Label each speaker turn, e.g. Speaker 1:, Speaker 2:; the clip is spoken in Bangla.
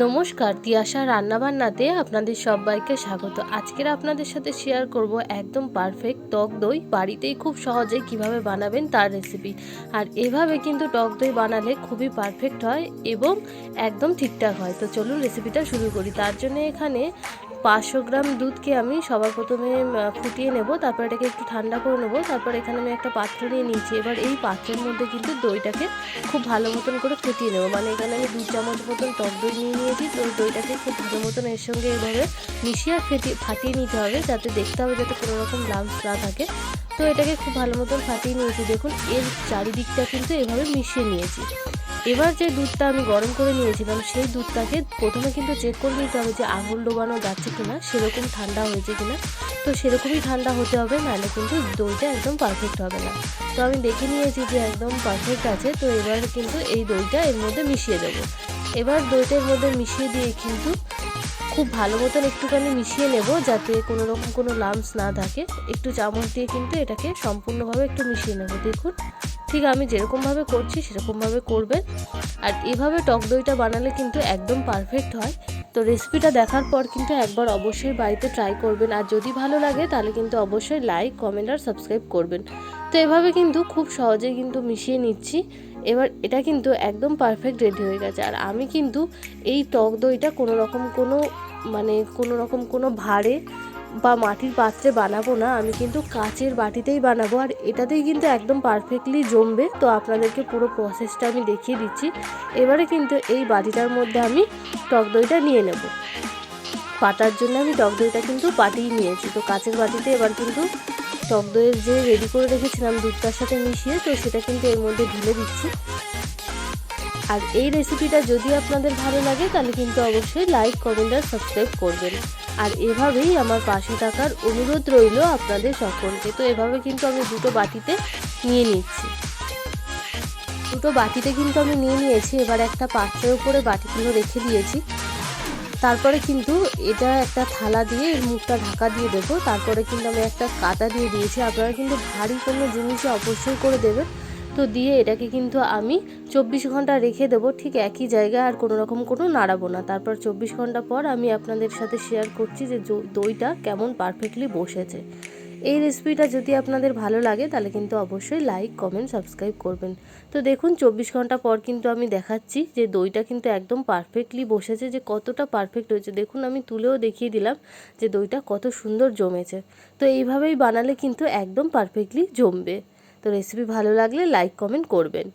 Speaker 1: নমস্কার, তিয়াশা রান্নাবান্নাতে আপনাদের সবাইকে স্বাগত। আজকের আপনাদের সাথে শেয়ার করব একদম পারফেক্ট টক দই। বাড়িতেই খুব সহজে কীভাবে বানাবেন তার রেসিপি আর এভাবে কিন্তু টক দই বানালে খুবই পারফেক্ট হয় এবং একদম ঠিকঠাক হয়। তো চলুন রেসিপিটা শুরু করি। তার জন্য এখানে পাঁচশো গ্রাম দুধকে আমি সবার প্রথমে ফুটিয়ে নেব, তারপর এটাকে একটু ঠান্ডা করে নেব, তারপর এখানে আমি একটা পাত্র নিয়ে নিয়েছি। এবার এই পাত্রের মধ্যে কিন্তু দইটাকে খুব ভালো মতন করে ফুটিয়ে নেব। মানে এখানে আমি দু চামচ মতন টক দই নিয়ে নিয়েছি, তো দইটাকে খুব ভালো মতন এর সঙ্গে এভাবে মিশিয়ে ফেটিয়ে ফাটিয়ে নিতে হবে, যাতে দেখতে হবে যাতে কোনো রকম লাম্পস না থাকে। তো এটাকে খুব ভালো মতন ফাটিয়ে নিয়েছি। দেখুন, এর চারিদিকটা কিন্তু এভাবে মিশিয়ে নিয়েছি। এবার যে দুধটা আমি গরম করে নিয়েছিলাম, সেই দুধটাকে প্রথমে কিন্তু চেক করে নিতে হবে যে আঙুল ডোবানো যাচ্ছে কিনা, সেরকম ঠান্ডা হয়েছে কিনা। তো সেরকমই ঠান্ডা হতে হবে, নাহলে কিন্তু দইটা একদম পারফেক্ট হবে না। তো আমি দেখে নিয়েছি যে একদম পারফেক্ট আছে, তো এবার কিন্তু এই দইটা এর মধ্যে মিশিয়ে দেবো। এবার দইটা এর মধ্যে মিশিয়ে দিয়ে কিন্তু খুব ভালো মতন একটুখানি মিশিয়ে নেব, যাতে কোনো রকম কোনো লাম্পস না থাকে। একটু চামচ দিয়ে কিন্তু এটাকে সম্পূর্ণভাবে একটু মিশিয়ে নেব, দেখুন। ঠিক আমি যেরকমভাবে করছি সেরকমভাবে করবেন। আর এভাবে টক দইটা বানালে কিন্তু একদম পারফেক্ট হয়। তো রেসিপিটা দেখার পর কিন্তু একবার অবশ্যই বাড়িতে ট্রাই করবেন। আর যদি ভালো লাগে তাহলে কিন্তু অবশ্যই লাইক কমেন্ট আর সাবস্ক্রাইব করবেন। তো এভাবে কিন্তু খুব সহজে কিন্তু মিশিয়ে নিচ্ছি। এবার এটা কিন্তু একদম পারফেক্ট রেডি হয়ে গেছে। আর আমি কিন্তু এই টক দইটা কোনো রকম কোনো মানে কোনো রকম কোনো ভাঁড়ে বা মাটির পাত্রে বানাবো না, আমি কিন্তু কাচের বাটিতেই বানাবো। আর এটাতেই কিন্তু একদম পারফেক্টলি জমবে। তো আপনাদেরকে পুরো প্রসেসটা আমি দেখিয়ে দিচ্ছি। এবারে কিন্তু এই বাটিটার মধ্যে আমি টক দইটা নিয়ে নেব। পাটার জন্য আমি টক দইটা কিন্তু পাটিয়ে নিয়েছি। তো কাচের বাটিতে এবার কিন্তু টক দইয়ের যে রেডি করে রেখেছিলাম দুধটার সাথে মিশিয়ে, তো সেটা কিন্তু এর মধ্যে ঢেলে দিচ্ছি। আর এই রেসিপিটা যদি আপনাদের ভালো লাগে, তাহলে কিন্তু অবশ্যই লাইক কমেন্ট আর সাবস্ক্রাইব করবেন। আর এভাবেই আমার পাশে থাকার অনুরোধ রইল আপনাদের সকলকে। তো এভাবে কিন্তু আমি দুটো বাটিতে নিয়ে নিচ্ছি। দুটো বাটিতে কিন্তু আমি নিয়ে নিয়েছি, এবার একটা পাত্রের উপরে বাটিগুলো রেখে দিয়েছি। তারপরে কিন্তু এটা একটা থালা দিয়ে, এর মুখটা ঢাকা দিয়ে দেবো। তারপরে কিন্তু আমি একটা কাটা দিয়ে দিয়েছি। আপনারা কিন্তু ভারী কোনো জিনিসই অবশ্যই করে দেবেন। তো দিয়ে এটাকে কিন্তু আমি চব্বিশ ঘণ্টা রেখে দেবো। ঠিক একই জায়গায় আর কোনো রকম কোনো নাড়াবো না। তারপর চব্বিশ ঘণ্টা পর আমি আপনাদের সাথে শেয়ার করছি যে দইটা কেমন পারফেক্টলি বসেছে। এই রেসিপিটা যদি আপনাদের ভালো লাগে, তাহলে কিন্তু অবশ্যই লাইক কমেন্ট সাবস্ক্রাইব করবেন। তো দেখুন, চব্বিশ ঘণ্টা পর কিন্তু আমি দেখাচ্ছি যে দইটা কিন্তু একদম পারফেক্টলি বসেছে, যে কতটা পারফেক্ট হয়েছে। দেখুন, আমি তুলেও দেখিয়ে দিলাম যে দইটা কত সুন্দর জমেছে। তো এইভাবেই বানালে কিন্তু একদম পারফেক্টলি জমবে। তো রেসিপি ভালো লাগলে লাইক কমেন্ট করবেন।